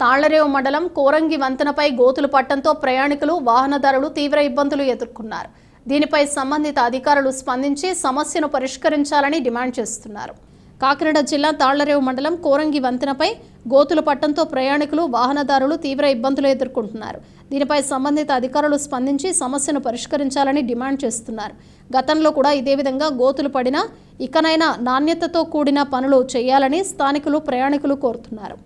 తాళ్ళరేవు మండలం కోరంగి వంతెనపై గోతులు పట్టడంతో ప్రయాణికులు వాహనదారులు తీవ్ర ఇబ్బందులు ఎదుర్కొన్నారు. దీనిపై సంబంధిత అధికారులు స్పందించి సమస్యను పరిష్కరించాలని డిమాండ్ చేస్తున్నారు. కాకినాడ జిల్లా తాళ్ళరేవు మండలం కోరంగి వంతెనపై గోతులు పట్టడంతో ప్రయాణికులు వాహనదారులు తీవ్ర ఇబ్బందులు ఎదుర్కొంటున్నారు. దీనిపై సంబంధిత అధికారులు స్పందించి సమస్యను పరిష్కరించాలని డిమాండ్ చేస్తున్నారు. గతంలో కూడా ఇదే విధంగా గోతులు పడినా ఇకనైనా నాణ్యతతో కూడిన పనులు చేయాలని స్థానికులు ప్రయాణికులు కోరుతున్నారు.